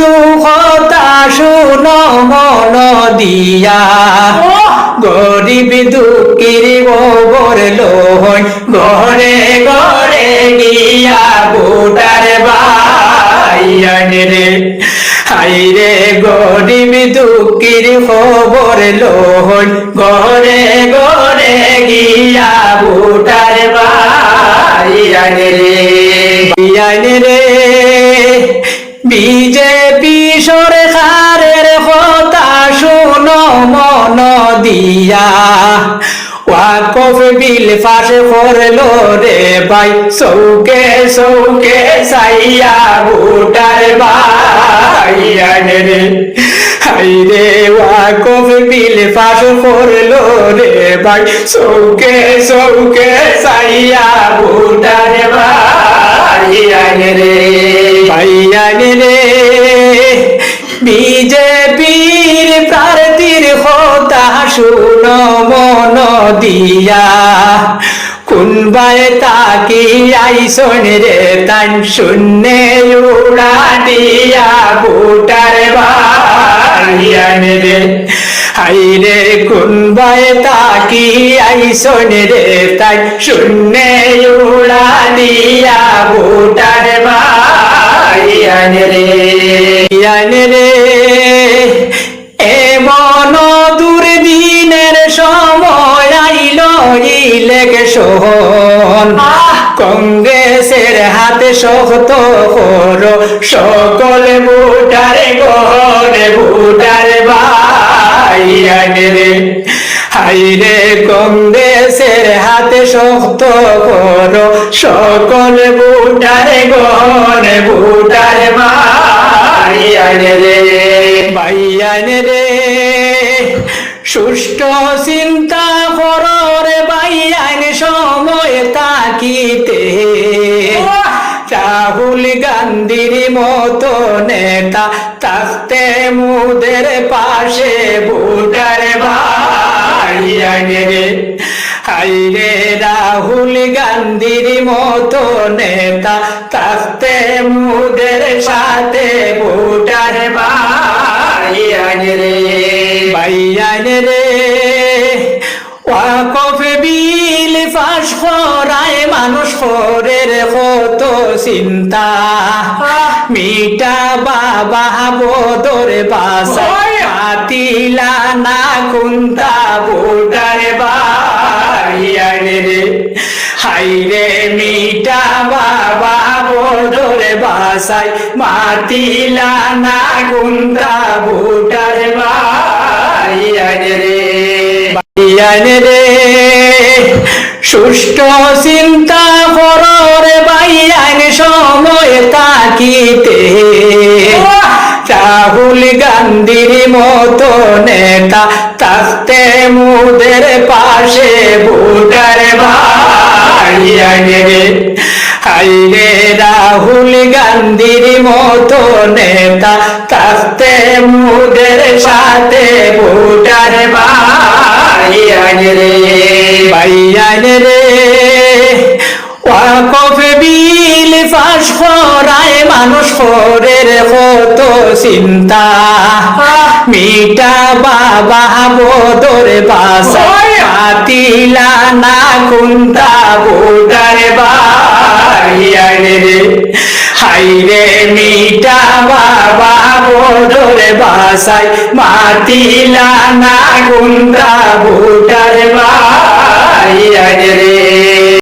কিছু কথা শুনো মন দিয়া। গরিব দুঃখীর গোবর লোহন ঘরে ঘরে গিয়া বুটার বাইয়ান রে। হাইরে গরিব দুঃখীর খবর লোহন ঘরে ঘরে গিয়া বুটার বাইয়ান রে। ওয়াকফ বিল ফাঁস করল রে ভাই। চৌকে চৌকে সাইয়া ভুটার ভাইয়ান রে হাইরে ওয়াকফ বিল ফাঁস করল রে ভাই। চৌকে চৌকে সাইয়া ভুটার ভাইয়ান রে ভাইয়ান রে, বিজেপির প্রার্থীর মন দিয়া। কোনবাই তাকি আইসন রে, তান শূন্যে উড়া দিয়া বুটার বাড়িয়ান রে হাইরে কোনবাই তাকি আইসন রে তাই শূন্যে উড়া দিয়া বুটার বাড়িয়ান রে কংগ্রেসের হাতে শক্ত কর সকল ভোটারে গরে ভোটারে ভাইয়ান রে হাইরে কংগ্রেসের হাতে শক্ত কর সকল ভোটারে গরে ভোটারে ভাইয়ান রে ভাইয়ান রে, সুষ্ঠ চিন্তা কররে বাইয়ান সময় তাকিতে রাহুল গান্ধীর মতো নেতা থাকতে মুদের পাশে ভোটার রে। হাইরে রাহুল গান্ধীর মতো নেতা থাকতে মুদের সাথে ভোটার ভাইয়ান রে। ভাইয়ান রে। ওয়াকফ বিল ফাঁস করায় মানুষ করের কত চিন্তা। মিটা বাবা বদর বাসা পাতিলা না কুন্তা ভোটার ভাইয়ান রে। হাইরে মিটা বাবা বদর বাসায় মাতিলা না কুন্তা ভোটার ভাইয়ান রে। রে। সুষ্ঠ চিন্তা কররে বাইয়ান সময় তাকিতে। রাহুল গান্ধীর মতো নেতা থাকতে মুদের পাশে ভোটার রে হাইরে রাহুল গান্ধীর মতো নেতা থাকতে মুদের সাথে ভোটার ভাইয়ান রে ভাইয়ান রে ওয়াকফ বিল ফাঁস করায় মানুষ করের কত চিন্তা মিটা বাবা বদর বাসা পাতিলা না কুন্তা ভোটার ভাইয়ান রে। হাইরে মিটা বাবা বদর বাসায় মাতিলা না কুন্তা ভুটার ভাইয়ান রে